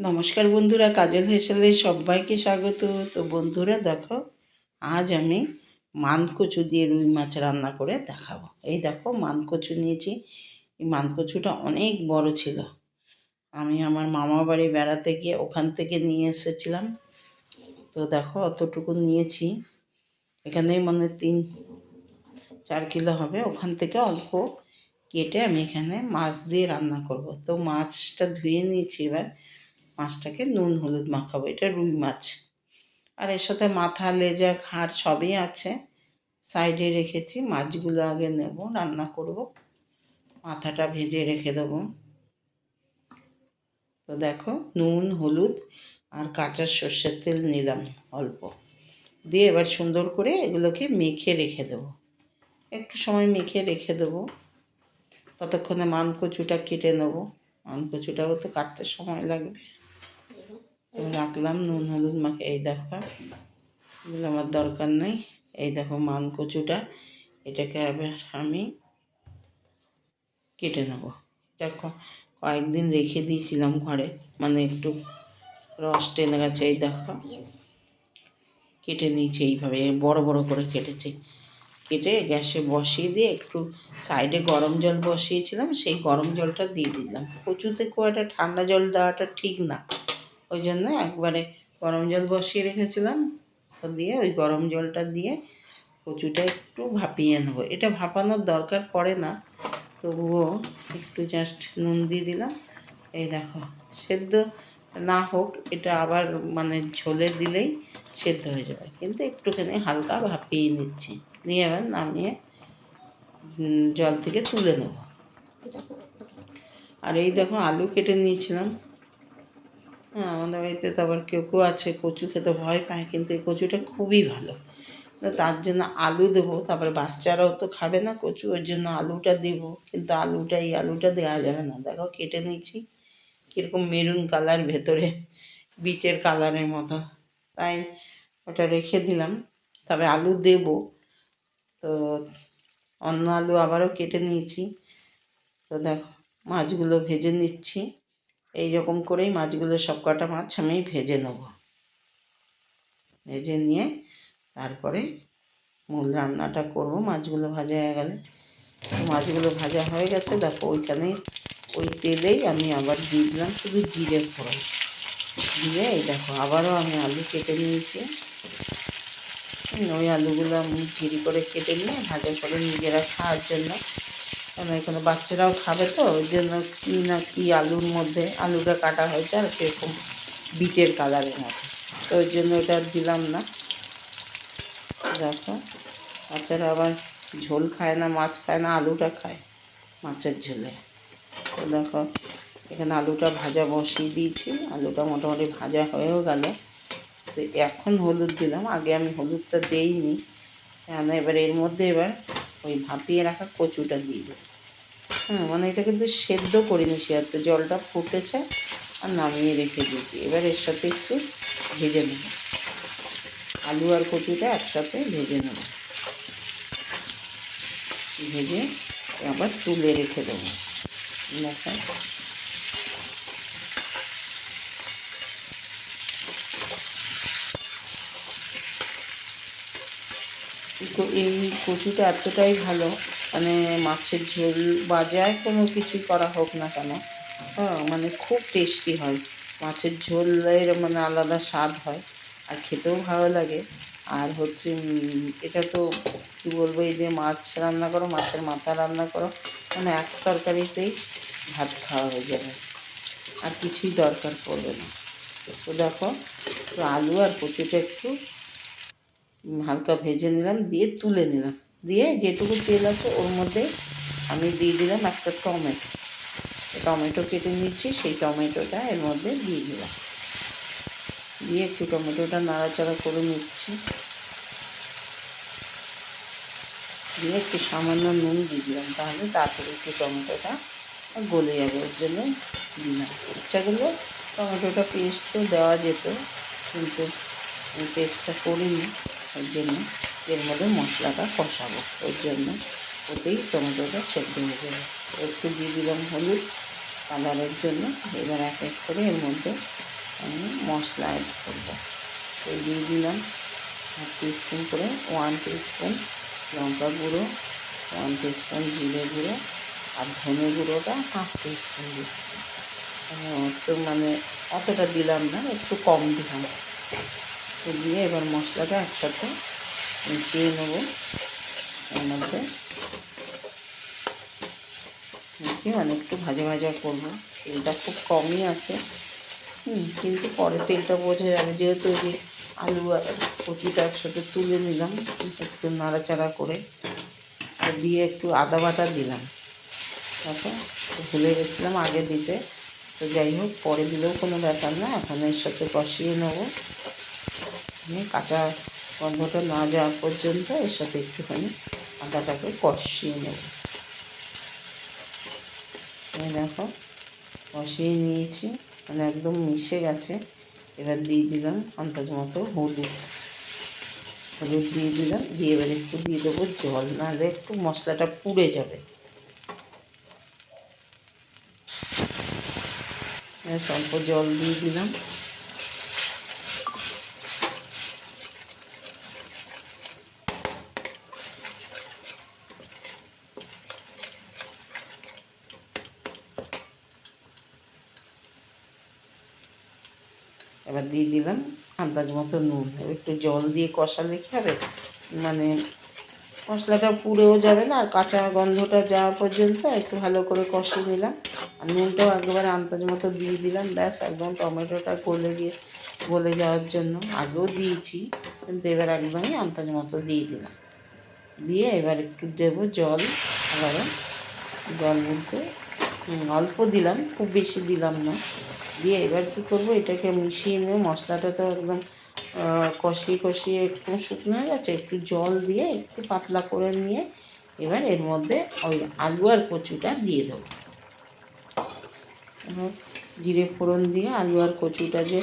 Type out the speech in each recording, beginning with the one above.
নমস্কার বন্ধুরা, কাজল হেসেলে সবাইকে স্বাগত। তো বন্ধুরা, দেখো, আজ আমি মানকচু দিয়ে রুই মাছ রান্না করে দেখাবো। এই দেখো, মানকচু নিয়েছি। এই মানকচুটা অনেক বড় ছিল। আমি আমার মামা বাড়ি বেড়াতে গিয়ে ওখান থেকে নিয়ে এসেছিলাম। তো দেখো, অতটুকু নিয়েছি। এখানে মানে তিন, চার কিলো হবে। ওখান থেকে অল্প কেটে আমি এখানে মাছ দিয়ে রান্না করব। তো মাছটা ধুয়ে নিয়েছি এবার। মাছটাকে নুন, হলুদ মাখাবো। এটা রুই মাছ। আর এর সাথে মাথা, লেজা, ঘাড় সবই আছে। সাইডে রেখেছি। মাছগুলো আগে নেব, রান্না করব। মাথাটা ভেজে রেখে দেবো। তো দেখো, নুন, হলুদ আর কাঁচা সর্ষের তেল নিলাম অল্প। দিয়ে এবার সুন্দর করে এগুলোকে মেখে রেখে দেবো। একটু সময় মেখে রেখে দেবো। ততক্ষণে মানকচুটা কেটে নেব। মানকচুটাও তো কাটতে সময় লাগবে। রাখলাম, নুন, হলুদ মাখে, এই দেখো। এগুলো আমার দরকার নেই। এই দেখো মান কচুটা, এটাকে আবার আমি কেটে নেব। এটা কয়েকদিন রেখে দিয়েছিলাম ঘরে মানে একটু রস টেনে গেছে, এই দেখো। কেটে নিয়েছি এইভাবে, বড় বড় করে কেটেছি। কেটে গ্যাসে বসিয়ে দিয়ে একটু সাইডে গরম জল বসিয়েছিলাম, সেই গরম জলটা দিয়ে দিলাম। কচুতে খুব একটা ঠান্ডা জল দেওয়াটা ঠিক না। ওই জন্য একবারে গরম জল বসিয়ে রেখেছিলাম। দিয়ে ওই গরম জলটা দিয়ে কচুটা একটু ভাপিয়ে নেব। এটা ভাপানোর দরকার পড়ে না, তবুও একটু জাস্ট নুন দিয়ে দিলাম। এই দেখো, সেদ্ধ না হোক, এটা আবার মানে ঝোলে দিলেই সেদ্ধ হয়ে যাবে। কিন্তু একটুখানি হালকা ভাপিয়ে নিচ্ছি। নিয়ে এবার নামিয়ে জল থেকে তুলে নেব। আর এই দেখো, আলু কেটে নিয়েছিলাম। আমাদের বাড়িতে তো আবার কেউ কেউ আছে, কচু খেতে ভয় পায়, কিন্তু এই কচুটা খুবই ভালো। তার জন্য আলু দেবো, তারপরে বাচ্চারাও তো খাবে না কচু, ওর জন্য আলুটা দেবো, কিন্তু আলুটা, এই আলুটা দেওয়া যাবে না। দেখো, কেটে নিয়েছি, কীরকম মেরুন কালার ভেতরে, বিটের কালারের মতো। তাই ওটা রেখে দিলাম, তবে আলু দেব। তো অন্য আলু আবারও কেটে নিয়েছি। তো দেখো, মাছগুলো ভেজে নিচ্ছি। এই রকম করেই মাছগুলো সব কটা মাছ আমি ভেজে নেব। ভেজে নিয়ে তারপরে মূল রান্নাটা করব। মাছগুলো ভাজা হয়ে গেলে মাছগুলো ভাজা হয়ে গেছে। দেখো ওইখানে ওই তেলেই আমি আবার দিয়ে দিলাম শুধু জিরে ফোড়ন। দিয়ে এই দেখো আবারও আমি আলু কেটে নিয়েছি। ওই আলুগুলো আমি ঝিরি করে কেটে নিয়ে ভাজা করে নিজেরা খাওয়ার জন্য কারণ এখানে বাচ্চারাও খাবে তো? ওই জন্য কী না কি আলুর মধ্যে, আলুটা কাটা হয়েছে আর সেরকম বিটের কালারের মতো। তো ওই জন্য ওটা দিলাম না। দেখো, বাচ্চারা আবার ঝোল খায় না, মাছ খায় না, আলুটা খায় মাছের ঝোলে। তো দেখো, এখানে আলুটা ভাজা বসিয়ে দিয়েছি। আলুটা মোটামুটি ভাজা হয়েও গেল। তো এখন হলুদ দিলাম। আগে আমি হলুদটা দেইনি। কেন? এবার এর মধ্যে এবার ওই ভাপিয়ে রাখা কচুটা দিয়ে দেবো। হ্যাঁ মানে এটা কিন্তু সেদ্ধ করিনি সে তো জলটা ফুটেছে আর নামিয়ে রেখে দিয়েছি। এবার এর সাথে একটু ভেজে নেব। আলু আর কচুটা একসাথে ভেজে নেব। ভেজে আবার তুলে রেখে দেবো। দেখা। এই কচুটা এতটাই ভালো মানে মাছের ঝোল বাজায় কোনো কিছু করা হোক না কেন হ্যাঁ মানে খুব টেস্টি হয়। মাছের ঝোলের মানে আলাদা স্বাদ হয় আর খেতেও ভালো লাগে। আর হচ্ছে এটা তো কী বলব, এই যে মাছ রান্না করো, মাছের মাথা রান্না করো মানে এক তরকারিতেই ভাত খাওয়া হয়ে যাবে। আর কিছুই দরকার পড়বে না। তো দেখো আলু আর কচুটা একটু হালকা ভেজে নিলাম, দিয়ে তুলে নিলাম। দিয়ে যেটুকু তেল আছে ওর মধ্যে আমি দিয়ে দিলাম একটা টমেটো। টমেটো কেটে নিচ্ছি, সেই টমেটোটা এর মধ্যে দিয়ে দিলাম। দিয়ে একটু টমেটোটা নাড়াচাড়া করে নিচ্ছি। দিয়ে একটু সামান্য নুন দিয়ে দিলাম, তাহলে তাড়াতাড়ি একটু টমেটোটা গলে যাবে, ওর জন্য দিলাম। ইচ্ছা করলে টমেটোটা পেস্টও দেওয়া যেত, কিন্তু পেস্টটা করিনি। ওর জন্য এর মধ্যে মশলাটা কষাবো। ওর জন্য ওতেই টমেটোটা সেদ্ধ হয়ে যাবে। একটু দিয়ে দিলাম হলুদ কালারের জন্য। এবার এক এক করে এর মধ্যে আমি মশলা অ্যাড করব। তো দিয়ে দিলাম হাফ টিস্পুন করে ওয়ান টিস্পুন লঙ্কা গুঁড়ো, ওয়ান টিস্পুন জিরে গুঁড়ো আর ধনে গুঁড়োটা হাফ টিস্পুন দিচ্ছি। তো মানে অতটা দিলাম না, একটু কম দিলাম। তো দিয়ে এবার মশলাটা একসাথে মিশিয়ে নেব। এর মধ্যে মিশিয়ে একটু ভাজা ভাজা করব। তেলটা খুব কমই আছে। কিন্তু পরে তেলটা বোঝা যাবে। যেহেতু যে আলু আর কচুটা একসাথে তুলে নিলাম, একটু নাড়াচাড়া করে দিয়ে একটু আদা বাটা দিলাম। তারপর ভুলে গেছিলাম আগে দিতে। তো যাই হোক, পরে দিলেও কোনো ব্যাপার না। এখন এর সাথে কষিয়ে নেব। নিয়ে কাঁচা গন্ধটা না যাওয়া পর্যন্ত এর সাথে একটুখানি আদাটাকে কষিয়ে নেব। দেখো, কষিয়ে নিয়েছি মানে একদম মিশে গেছে। এবার দিয়ে দিলাম আন্দাজ মতো হলুদ। হলুদ দিয়ে দিলাম, দিয়ে এবার একটু দিয়ে দেবো জল, নাহলে একটু মশলাটা পুড়ে যাবে। অল্প জল দিয়ে দিলাম। এবার দিয়ে দিলাম আন্দাজ মতো নুন। একটু জল দিয়ে কষালে কী হবে মানে মশলাটা পুড়েও যাবে না, আর কাঁচা গন্ধটা যাওয়া পর্যন্ত একটু ভালো করে কষিয়ে নিলাম। আর নুনটাও একবারে আন্দাজ মতো দিয়ে দিলাম, ব্যাস একদম টমেটোটা গলে গিয়ে, গলে যাওয়ার জন্য। আগেও দিয়েছি, কিন্তু এবার একদমই আন্দাজ মতো দিয়ে দিলাম। দিয়ে এবার একটু দেবো জল এবারে জল বলতে অল্প দিলাম, খুব বেশি দিলাম না। দিয়ে এবার কী করব, এটাকে মিশিয়ে নিয়ে মশলাটা তো একদম কষিয়ে কষিয়ে একটু শুকনো হয়ে গেছে, একটু জল দিয়ে একটু পাতলা করে নিয়ে এবার এর মধ্যে ওই আলু আর কচুটা দিয়ে দেবো। জিরে ফোড়ন দিয়ে আলু আর কচুটা যে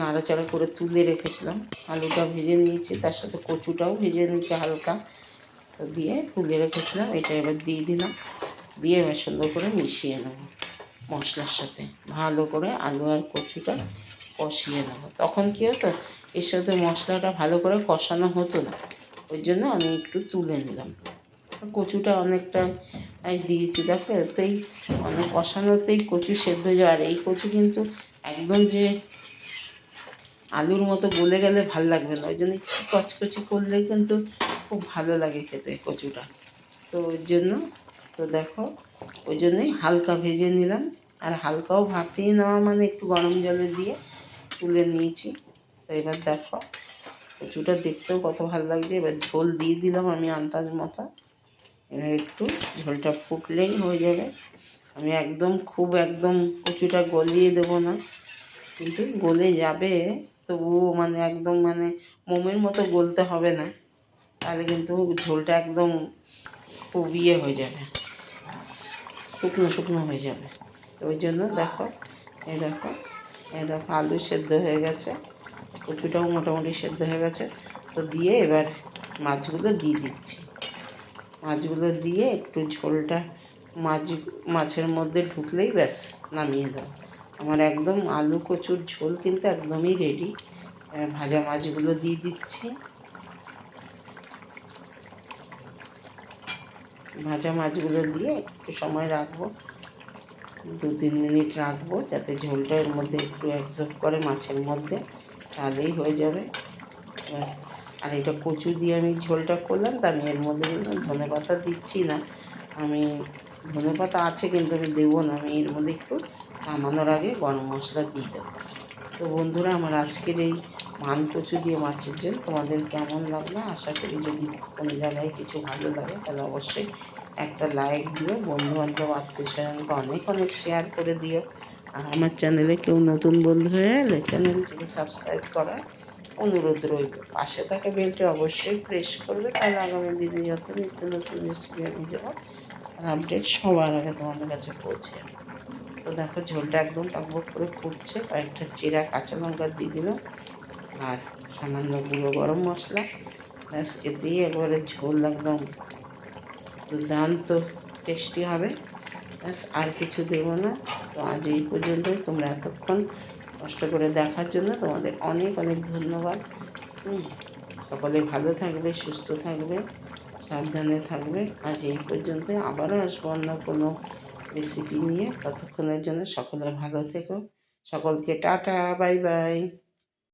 নাড়াচাড়া করে তুলে রেখেছিলাম, আলুটা ভেজে নিয়েছি, তার সাথে কচুটাও ভেজে নিয়েছি হালকা তো দিয়ে তুলে রেখেছিলাম, এটা এবার দিয়ে দিলাম, দিয়ে এবার সুন্দর করে মিশিয়ে নেব। মশলার সাথে ভালো করে আলু আর কচুটা কষিয়ে নেব। তখন কী হতো? এর সাথে মশলাটা ভালো করে কষানো হতো না। ওই জন্য আমি একটু তুলে নিলাম। কচুটা অনেকটা দিয়েছি, দেখো এতেই অনেক কষানোতেই কচু সেদ্ধ যাওয়ার এই কচু কিন্তু একদম যে আলুর মতো গলে গেলে ভালো লাগবে না। ওই জন্য একটু কচকচি করলে কিন্তু খুব ভালো লাগে খেতে কচুটা। তো ওই জন্য, তো দেখো, ওই জন্যই হালকা ভেজে নিলাম। আর হালকাও ভাপিয়ে নেওয়া মানে একটু গরম জলে দিয়ে তুলে নিয়েছি। তো এবার দেখো, কচুটা দেখতেও কত ভালো লাগছে। এবার ঝোল দিয়ে দিলাম আমি আন্দাজ মতো। এবার একটু ঝোলটা ফুটলেই হয়ে যাবে। আমি একদম খুব একদম কচুটা গলিয়ে দেবো না। কিন্তু গলে যাবে, তবুও মানে একদম মানে মোমের মতো গলতে হবে না। তাহলে কিন্তু ঝোলটা একদম খুব ইয়ে হয়ে যাবে। শুকনো শুকনো হয়ে যাবে। ওই জন্য দেখো, এই দেখো এই দেখো আলু সেদ্ধ হয়ে গেছে, কচুটাও মোটামুটি সেদ্ধ হয়ে গেছে। তো দিয়ে এবার মাছগুলো দিয়ে দিচ্ছি। মাছগুলো দিয়ে একটু ঝোলটা মাছ, মাছের মধ্যে ঢুকলেই ব্যাস, নামিয়ে দাও। আমার একদম আলু কচুর ঝোল কিন্তু একদমই রেডি ভাজা মাছগুলো দিয়ে দিচ্ছি। ভাজা মাছগুলো দিয়ে একটু সময় রাখব। দু তিন মিনিট রাখব যাতে ঝোলটা এর মধ্যে একটু অ্যাবজর্ব করে মাছের মধ্যে। তাহলেই হয়ে যাবে। আর এটা কচু দিয়ে আমি ঝোলটা করলাম, তা আমি এর মধ্যে কিন্তু ধনে পাতা দিচ্ছি না। আমি ধনে পাতা আছে কিন্তু আমি দেবো না, আমি এর মধ্যে একটু নামানোর আগে গরম মশলা দিয়ে দেবো। তো বন্ধুরা, আমার আজকের এই মান কচু দিয়ে মাছের ঝোল তোমাদের কেমন লাগল? আশা করি যদি কোনো জায়গায় কিছু ভালো লাগে, তাহলে অবশ্যই একটা লাইক দিও। বন্ধু বান্ধব আত্মীয় স্বজনকে অনেক অনেক শেয়ার করে দিও। আর আমার চ্যানেলে কেউ নতুন বন্ধু হয়ে এলে চ্যানেলটিকে সাবস্ক্রাইব করার অনুরোধ রইল। পাশে থাকা বেলটি অবশ্যই প্রেস করবে, তাহলে আগামী দিনে যত নিত্য নতুন আমি দেবো আপডেট সবার আগে তোমাদের কাছে পৌঁছে যাবে। তো দেখো ঝোলটা একদম টকবক করে ফুটছে, কয়েকটা চেরা কাঁচা লঙ্কা দিয়ে দিল, আর সামান্য গুঁড়ো গরম মশলা। ব্যাস দিয়ে একবারে ঝোল একদম দুর্দান্ত টেস্টি হবে। ব্যাস, আর কিছু দেবো না। তো আজ এই পর্যন্তই। তোমরা এতক্ষণ কষ্ট করে দেখার জন্য তোমাদের অনেক অনেক ধন্যবাদ। সকলে ভালো থাকবে, সুস্থ থাকবে, সাবধানে থাকবে। আজ এই পর্যন্তই। আবারও আসব অন্য কোনো রেসিপি নিয়ে ততক্ষণের জন্য সকলে ভালো থেকো। সকলকে টাটা বাই বাই।